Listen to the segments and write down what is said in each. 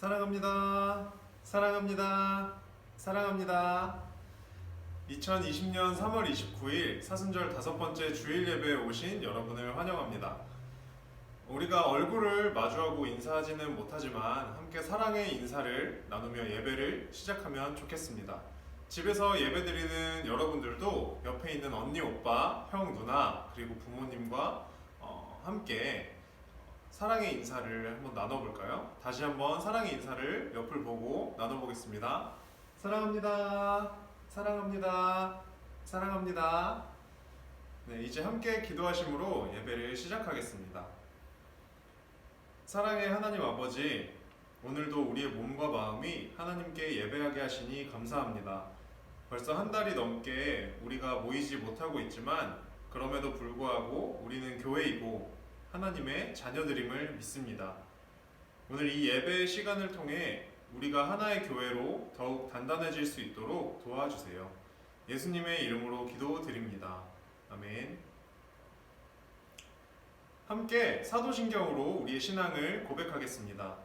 사랑합니다. 사랑합니다. 사랑합니다. 2020년 3월 29일 사순절 다섯 번째 주일 예배에 오신 여러분을 환영합니다. 우리가 얼굴을 마주하고 인사하지는 못하지만 함께 사랑의 인사를 나누며 예배를 시작하면 좋겠습니다. 집에서 예배드리는 여러분들도 옆에 있는 언니, 오빠, 형, 누나 그리고 부모님과 어, 함께 사랑의 인사를 한번 나눠볼까요? 다시 한번 사랑의 인사를 옆을 보고 나눠보겠습니다. 사랑합니다. 사랑합니다. 사랑합니다. 네, 이제 함께 기도하심으로 예배를 시작하겠습니다. 사랑의 하나님 아버지, 오늘도 우리의 몸과 마음이 하나님께 예배하게 하시니 감사합니다. 벌써 한 달이 넘게 우리가 모이지 못하고 있지만 그럼에도 불구하고 우리는 교회이고 하나님의 자녀들임을 믿습니다. 오늘 이 예배 시간을 통해 우리가 하나의 교회로 더욱 단단해질 수 있도록 도와주세요. 예수님의 이름으로 기도드립니다. 아멘. 함께 사도신경으로 우리의 신앙을 고백하겠습니다.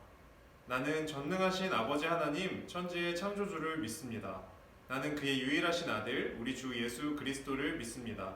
나는 전능하신 아버지 하나님 천지의 창조주를 믿습니다. 나는 그의 유일하신 아들 우리 주 예수 그리스도를 믿습니다.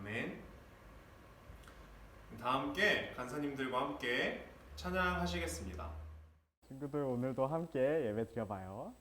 아멘. 다 함께 간사님들과 함께 찬양하시겠습니다. 친구들 오늘도 함께 예배 드려봐요.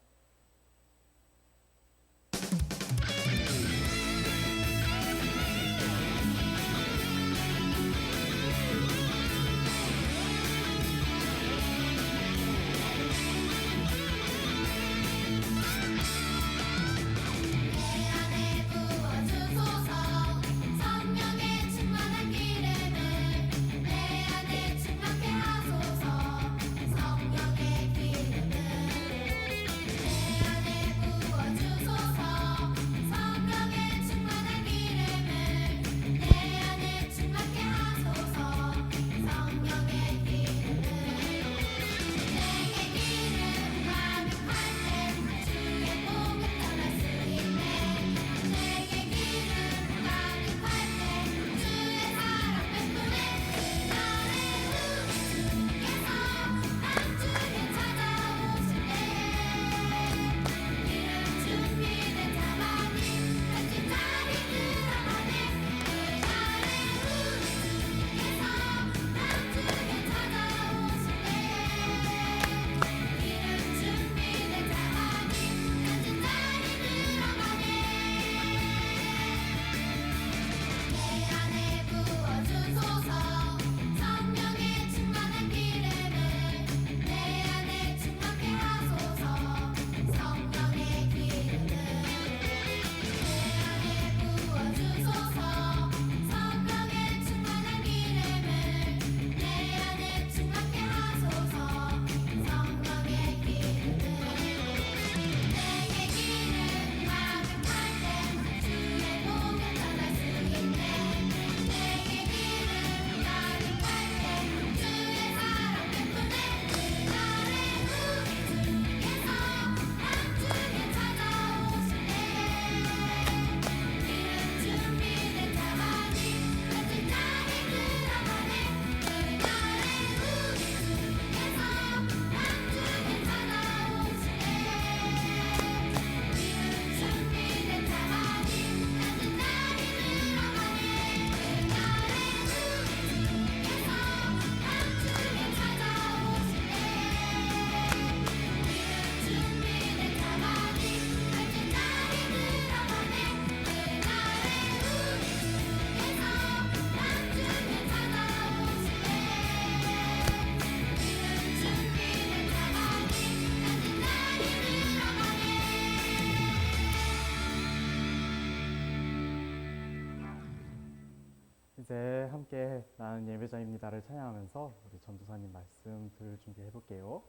함께 나는 예배자입니다를 찬양하면서 우리 전도사님 말씀 들을 준비해 볼게요.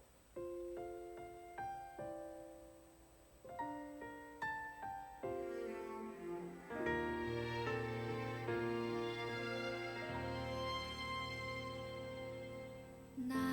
나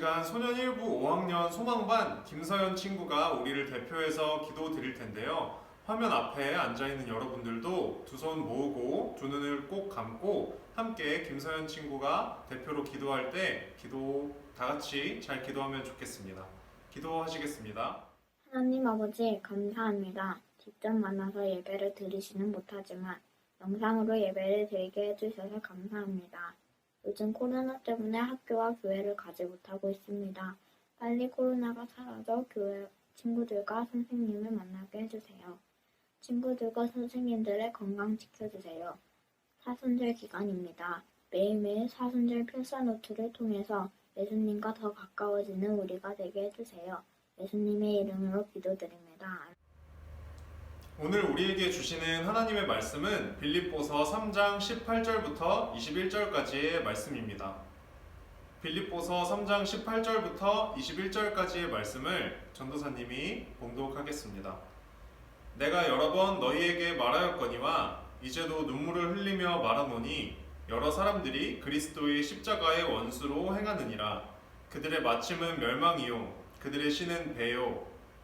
시간 소년 1부 5학년 소망반 김서연 친구가 우리를 대표해서 기도 드릴 텐데요. 화면 앞에 앉아 있는 여러분들도 두 손 모으고 두 눈을 꼭 감고 함께 김서연 친구가 대표로 기도할 때 기도 다 같이 잘 기도하면 좋겠습니다. 기도하시겠습니다. 하나님 아버지 감사합니다. 직접 만나서 예배를 드리지는 못하지만 영상으로 예배를 드리게 해주셔서 감사합니다. 요즘 코로나 때문에 학교와 교회를 가지 못하고 있습니다. 빨리 코로나가 사라져 교회 친구들과 선생님을 만나게 해주세요. 친구들과 선생님들의 건강 지켜주세요. 사순절 기간입니다. 매일매일 사순절 필사 노트를 통해서 예수님과 더 가까워지는 우리가 되게 해주세요. 예수님의 이름으로 기도드립니다. 오늘 우리에게 주시는 하나님의 말씀은 빌립보서 3장 18절부터 21절까지의 말씀입니다. 빌립보서 3장 18절부터 21절까지의 말씀을 전도사님이 봉독하겠습니다. 내가 여러 번 너희에게 말하였거니와 이제도 눈물을 흘리며 말하노니 여러 사람들이 그리스도의 십자가의 원수로 행하느니라 그들의 마침은 멸망이요 그들의 신은 배요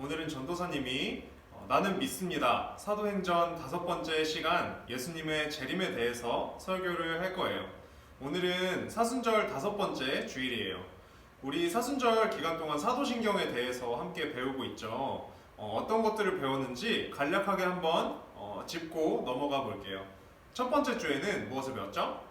오늘은 전도사님이 어, 나는 믿습니다. 사도행전 다섯 번째 시간 예수님의 재림에 대해서 설교를 할 거예요. 오늘은 사순절 다섯 번째 주일이에요. 우리 사순절 기간 동안 사도신경에 대해서 함께 배우고 있죠. 어, 떤 것들을 배웠는지 간략하게 한번 어, 짚고 넘어가 볼게요. 첫 번째 주에는 무엇을 배웠죠?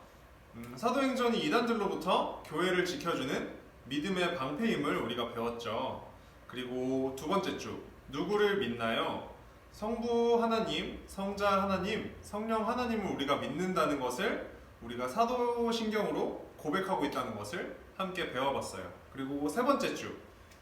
음, 사도행전이 이단들로부터 교회를 지켜주는 믿음의 방패임을 우리가 배웠죠. 그리고 두 번째 주 누구를 믿나요? 성부 하나님, 성자 하나님, 성령 하나님을 우리가 믿는다는 것을 우리가 사도신경으로 고백하고 있다는 것을 함께 배워봤어요. 그리고 세 번째 주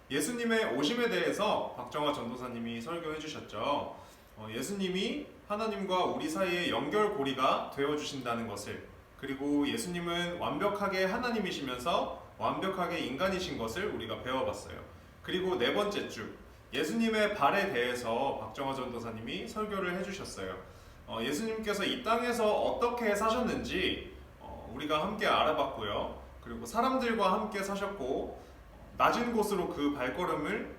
예수님의 오심에 대해서 박정화 전도사님이 설교해 주셨죠. 어, 예수님이 하나님과 우리 사이의 연결고리가 되어 주신다는 것을 그리고 예수님은 완벽하게 하나님이시면서 완벽하게 인간이신 것을 우리가 배워봤어요. 그리고 네 번째 주 예수님의 발에 대해서 박정화 전도사님이 설교를 해주셨어요. 어, 예수님께서 이 땅에서 어떻게 사셨는지 어, 우리가 함께 알아봤고요. 그리고 사람들과 함께 사셨고 어, 낮은 곳으로 그 발걸음을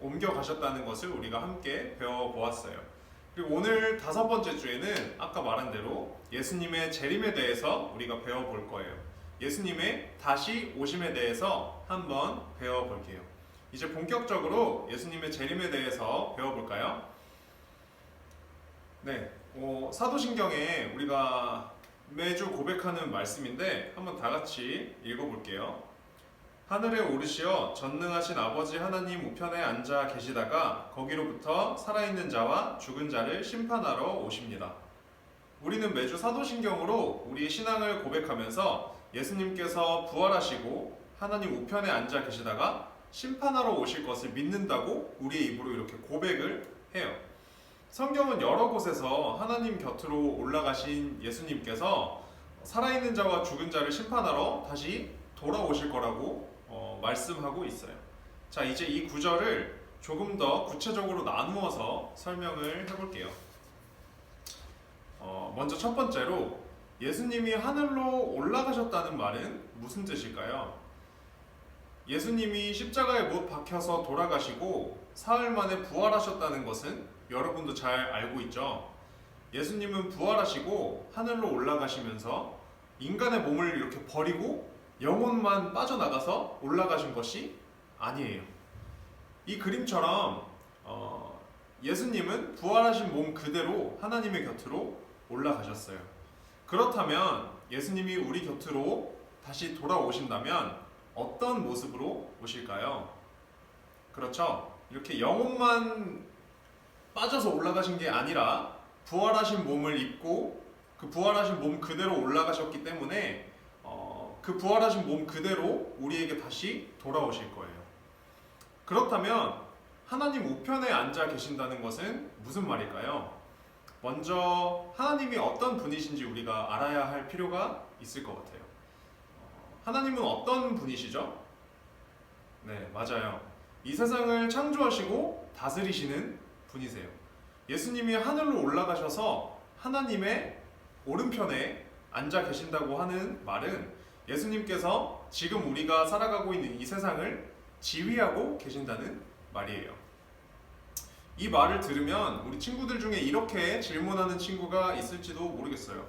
옮겨 가셨다는 것을 우리가 함께 배워보았어요. 그리고 오늘 다섯 번째 주에는 아까 말한 대로 예수님의 재림에 대해서 우리가 배워볼 거예요. 예수님의 다시 오심에 대해서 한번 배워볼게요. 이제 본격적으로 예수님의 재림에 대해서 배워볼까요? 네, 어, 사도신경에 우리가 매주 고백하는 말씀인데 한번 다 같이 읽어볼게요. 하늘에 오르시어 전능하신 아버지 하나님 우편에 앉아 계시다가 거기로부터 살아있는 자와 죽은 자를 심판하러 오십니다. 우리는 매주 사도신경으로 우리의 신앙을 고백하면서 예수님께서 부활하시고 하나님 우편에 앉아 계시다가 심판하러 오실 것을 믿는다고 우리의 입으로 이렇게 고백을 해요. 성경은 여러 곳에서 하나님 곁으로 올라가신 예수님께서 살아있는 자와 죽은 자를 심판하러 다시 돌아오실 거라고 어, 말씀하고 있어요. 자, 이제 이 구절을 조금 더 구체적으로 나누어서 설명을 해볼게요. 어, 먼저 첫 번째로 예수님이 하늘로 올라가셨다는 말은 무슨 뜻일까요? 예수님이 십자가에 못 박혀서 돌아가시고 사흘 만에 부활하셨다는 것은 여러분도 잘 알고 있죠. 예수님은 부활하시고 하늘로 올라가시면서 인간의 몸을 이렇게 버리고 영혼만 빠져나가서 올라가신 것이 아니에요. 이 그림처럼 어, 예수님은 부활하신 몸 그대로 하나님의 곁으로 올라가셨어요. 그렇다면 예수님이 우리 곁으로 다시 돌아오신다면 어떤 모습으로 오실까요? 그렇죠. 이렇게 영혼만 빠져서 올라가신 게 아니라 부활하신 몸을 입고 그 부활하신 몸 그대로 올라가셨기 때문에 어, 그 부활하신 몸 그대로 우리에게 다시 돌아오실 거예요. 그렇다면 하나님 우편에 앉아 계신다는 것은 무슨 말일까요? 먼저 하나님이 어떤 분이신지 우리가 알아야 할 필요가 있을 것 같아요. 어, 하나님은 어떤 분이시죠? 네, 맞아요. 이 세상을 창조하시고 다스리시는 분이세요. 예수님이 하늘로 올라가셔서 하나님의 오른편에 앉아 계신다고 하는 말은 예수님께서 지금 우리가 살아가고 있는 이 세상을 지휘하고 계신다는 말이에요. 이 말을 들으면 우리 친구들 중에 이렇게 질문하는 친구가 있을지도 모르겠어요.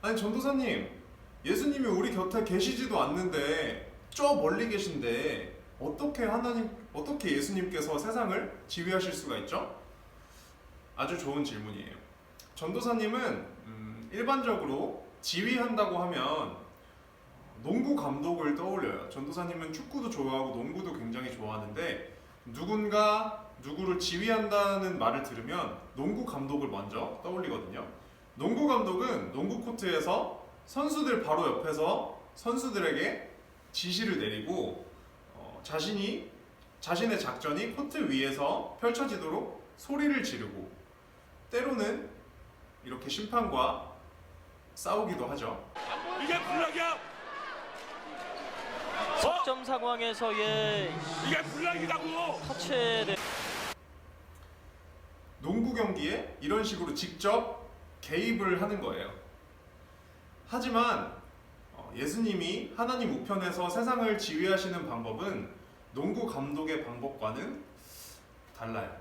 아니 전도사님, 예수님이 우리 곁에 계시지도 않는데 저 멀리 계신데 어떻게 하나님, 어떻게 예수님께서 세상을 지휘하실 수가 있죠? 아주 좋은 질문이에요. 전도사님은 음, 일반적으로 지휘한다고 하면 농구 감독을 떠올려요. 전도사님은 축구도 좋아하고 농구도 굉장히 좋아하는데 누군가 누구를 지휘한다는 말을 들으면 농구 감독을 먼저 떠올리거든요. 농구 감독은 농구 코트에서 선수들 바로 옆에서 선수들에게 지시를 내리고 어, 자신이 자신의 작전이 코트 위에서 펼쳐지도록 소리를 지르고 때로는 이렇게 심판과 싸우기도 하죠. 이게 불락이야! 석점 상황에서의 이게 불락이라고! 터치에 대해 농구 경기에 이런 식으로 직접 개입을 하는 거예요. 하지만 어, 예수님이 하나님 우편에서 세상을 지휘하시는 방법은 농구 감독의 방법과는 달라요.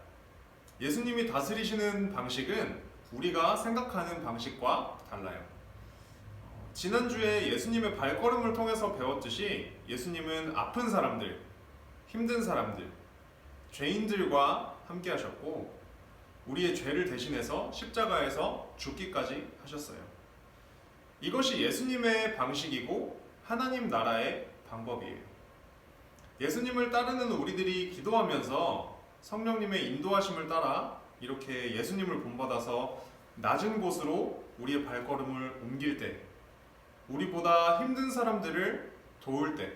예수님이 다스리시는 방식은 우리가 생각하는 방식과 달라요. 어, 지난주에 예수님의 발걸음을 통해서 배웠듯이 예수님은 아픈 사람들, 힘든 사람들, 죄인들과 함께 하셨고 우리의 죄를 대신해서 십자가에서 죽기까지 하셨어요. 이것이 예수님의 방식이고 하나님 나라의 방법이에요. 예수님을 따르는 우리들이 기도하면서 성령님의 인도하심을 따라 이렇게 예수님을 본받아서 낮은 곳으로 우리의 발걸음을 옮길 때, 우리보다 힘든 사람들을 도울 때,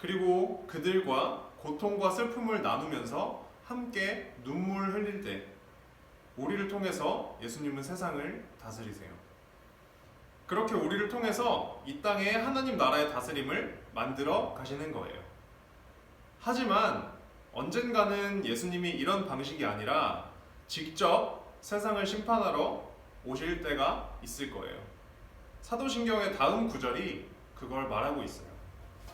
그리고 그들과 고통과 슬픔을 나누면서 함께 눈물 흘릴 때, 우리를 통해서 예수님은 세상을 다스리세요. 그렇게 우리를 통해서 이 땅에 하나님 나라의 다스림을 만들어 가시는 거예요. 하지만 언젠가는 예수님이 이런 방식이 아니라 직접 세상을 심판하러 오실 때가 있을 거예요. 사도신경의 다음 구절이 그걸 말하고 있어요.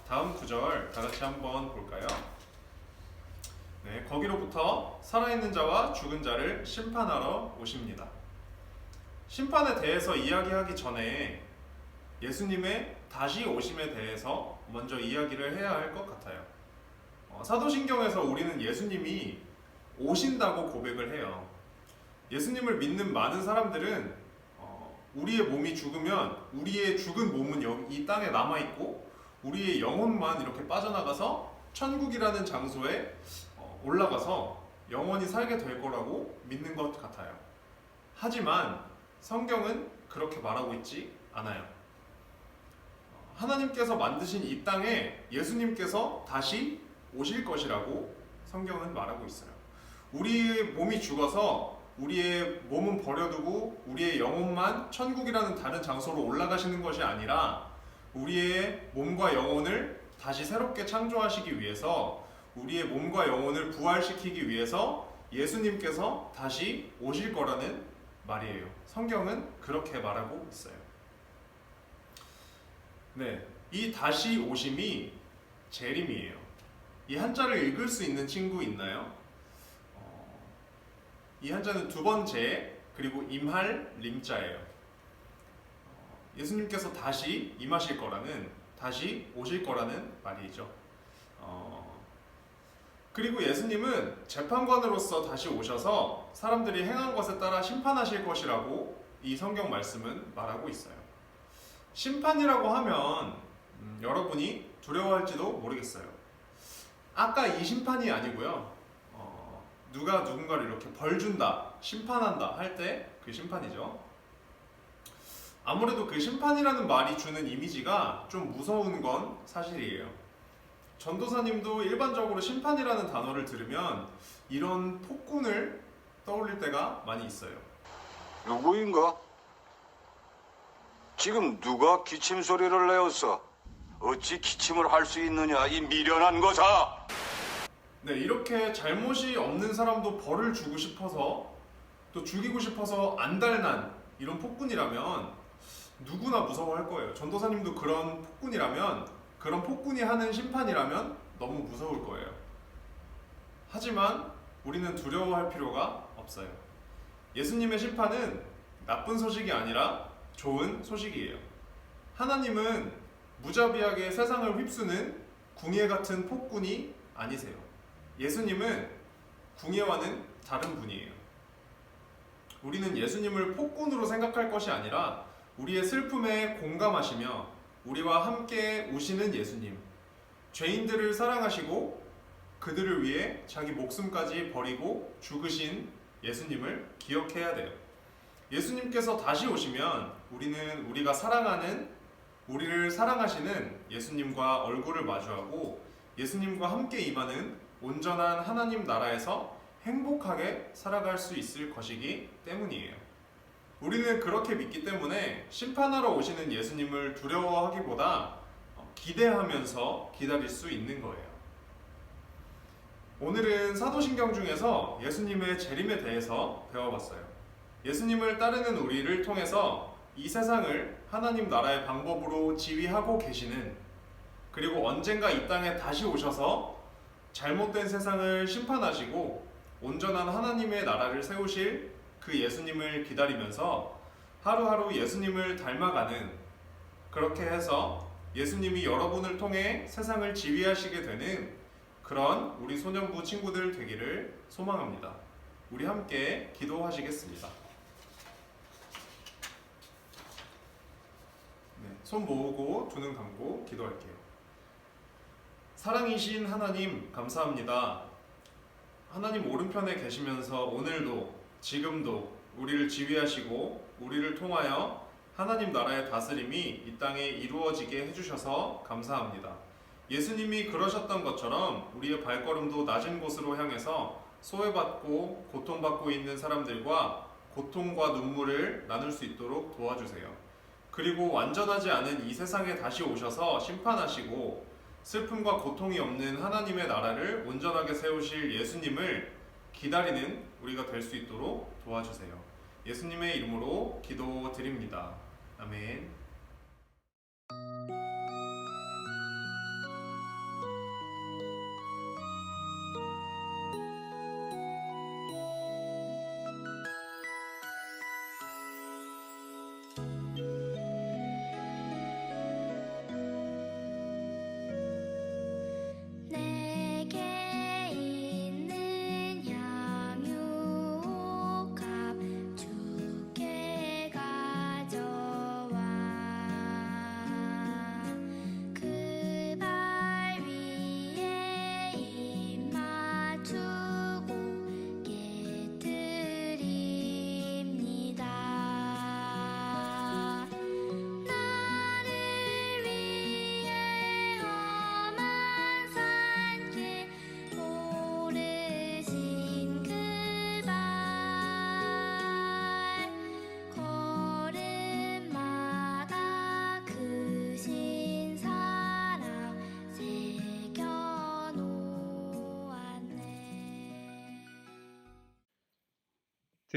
다음 구절 다 같이 한번 볼까요? 네, 거기로부터 살아있는 자와 죽은 자를 심판하러 오십니다. 심판에 대해서 이야기하기 전에 예수님의 다시 오심에 대해서 먼저 이야기를 해야 할 것 같아요. 어, 사도신경에서 우리는 예수님이 오신다고 고백을 해요. 예수님을 믿는 많은 사람들은 어, 우리의 몸이 죽으면 우리의 죽은 몸은 이 땅에 남아 있고 우리의 영혼만 이렇게 빠져나가서 천국이라는 장소에 어, 올라가서 영원히 살게 될 거라고 믿는 것 같아요. 하지만 성경은 그렇게 말하고 있지 않아요. 어, 하나님께서 만드신 이 땅에 예수님께서 다시 오실 것이라고 성경은 말하고 있어요. 우리의 몸이 죽어서 우리의 몸은 버려두고 우리의 영혼만 천국이라는 다른 장소로 올라가시는 것이 아니라 우리의 몸과 영혼을 다시 새롭게 창조하시기 위해서 우리의 몸과 영혼을 부활시키기 위해서 예수님께서 다시 오실 거라는 말이에요. 성경은 그렇게 말하고 있어요. 네, 이 다시 오심이 재림이에요. 이 한자를 읽을 수 있는 친구 있나요? 어, 이 한자는 두 번째 그리고 임할 림자예요. 어, 예수님께서 다시 임하실 거라는 다시 오실 거라는 말이죠. 어, 그리고 예수님은 재판관으로서 다시 오셔서 사람들이 행한 것에 따라 심판하실 것이라고 이 성경 말씀은 말하고 있어요. 심판이라고 하면 음, 여러분이 두려워할지도 모르겠어요. 아까 이 심판이 아니고요. 어, 누가 누군가를 이렇게 벌 준다, 심판한다 할 때 그 심판이죠. 아무래도 그 심판이라는 말이 주는 이미지가 좀 무서운 건 사실이에요. 전도사님도 일반적으로 심판이라는 단어를 들으면 이런 폭군을 떠올릴 때가 많이 있어요. 누구인가? 지금 누가 기침 소리를 내었어? 어찌 기침을 할 수 있느냐 이 미련한 것아! 네, 이렇게 잘못이 없는 사람도 벌을 주고 싶어서 또 죽이고 싶어서 안달난 이런 폭군이라면 누구나 무서워할 거예요. 전도사님도 그런 폭군이라면 그런 폭군이 하는 심판이라면 너무 무서울 거예요. 하지만 우리는 두려워할 필요가 없어요. 예수님의 심판은 나쁜 소식이 아니라 좋은 소식이에요. 하나님은 무자비하게 세상을 휩쓰는 궁예 같은 폭군이 아니세요. 예수님은 궁예와는 다른 분이에요. 우리는 예수님을 폭군으로 생각할 것이 아니라 우리의 슬픔에 공감하시며 우리와 함께 우시는 예수님. 죄인들을 사랑하시고 그들을 위해 자기 목숨까지 버리고 죽으신 예수님을 기억해야 돼요. 예수님께서 다시 오시면 우리는 우리가 사랑하는 우리를 사랑하시는 예수님과 얼굴을 마주하고 예수님과 함께 임하는 온전한 하나님 나라에서 행복하게 살아갈 수 있을 것이기 때문이에요. 우리는 그렇게 믿기 때문에 심판하러 오시는 예수님을 두려워하기보다 기대하면서 기다릴 수 있는 거예요. 오늘은 사도신경 중에서 예수님의 재림에 대해서 배워봤어요. 예수님을 따르는 우리를 통해서 이 세상을 하나님 나라의 방법으로 지휘하고 계시는 그리고 언젠가 이 땅에 다시 오셔서 잘못된 세상을 심판하시고 온전한 하나님의 나라를 세우실 그 예수님을 기다리면서 하루하루 예수님을 닮아가는 그렇게 해서 예수님이 여러분을 통해 세상을 지휘하시게 되는 그런 우리 소년부 친구들 되기를 소망합니다. 우리 함께 기도하시겠습니다. 네, 손 모으고 두 눈 감고 기도할게요. 사랑이신 하나님 감사합니다. 하나님 오른편에 계시면서 오늘도 지금도 우리를 지휘하시고 우리를 통하여 하나님 나라의 다스림이 이 땅에 이루어지게 해주셔서 감사합니다. 예수님이 그러셨던 것처럼 우리의 발걸음도 낮은 곳으로 향해서 소외받고 고통받고 있는 사람들과 고통과 눈물을 나눌 수 있도록 도와주세요. 그리고 완전하지 않은 이 세상에 다시 오셔서 심판하시고 슬픔과 고통이 없는 하나님의 나라를 온전하게 세우실 예수님을 기다리는 우리가 될 수 있도록 도와주세요. 예수님의 이름으로 기도드립니다. 아멘.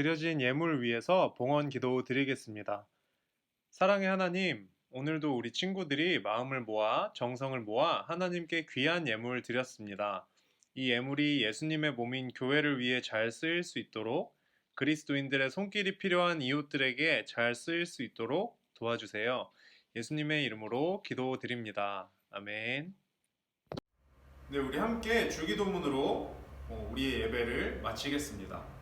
드려진 예물 위해서 봉헌 기도 드리겠습니다. 사랑의 하나님, 오늘도 우리 친구들이 마음을 모아 정성을 모아 하나님께 귀한 예물을 드렸습니다. 이 예물이 예수님의 몸인 교회를 위해 잘 쓰일 수 있도록 그리스도인들의 손길이 필요한 이웃들에게 잘 쓰일 수 있도록 도와주세요. 예수님의 이름으로 기도드립니다. 아멘. 네, 우리 함께 주기도문으로 어, 우리의 예배를 마치겠습니다.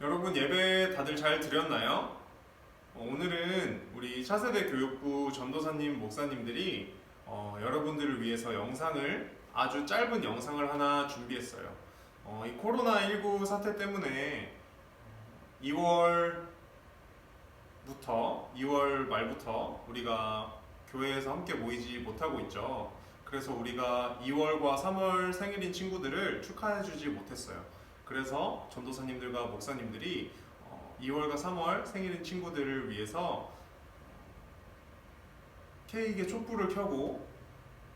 여러분 예배 다들 잘 드렸나요? 어, 오늘은 우리 차세대 교육부 전도사님 목사님들이 어, 여러분들을 위해서 영상을 아주 짧은 영상을 하나 준비했어요. 어, 이 코로나19 사태 때문에 2월부터 2월 말부터 우리가 교회에서 함께 모이지 못하고 있죠. 그래서 우리가 2월과 3월 생일인 친구들을 축하해주지 못했어요. 그래서 전도사님들과 목사님들이 어, 2월과 3월 생일인 친구들을 위해서 케이크에 촛불을 켜고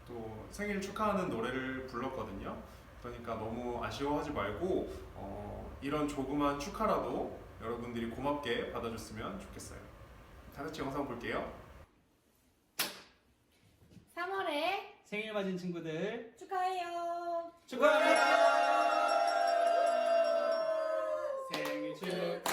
또 생일 축하하는 노래를 불렀거든요. 그러니까 너무 아쉬워하지 말고 어, 이런 조그만 축하라도 여러분들이 고맙게 받아줬으면 좋겠어요. 다 같이 영상 볼게요. 3월에 생일 맞은 친구들 축하해요. 축하합니 다.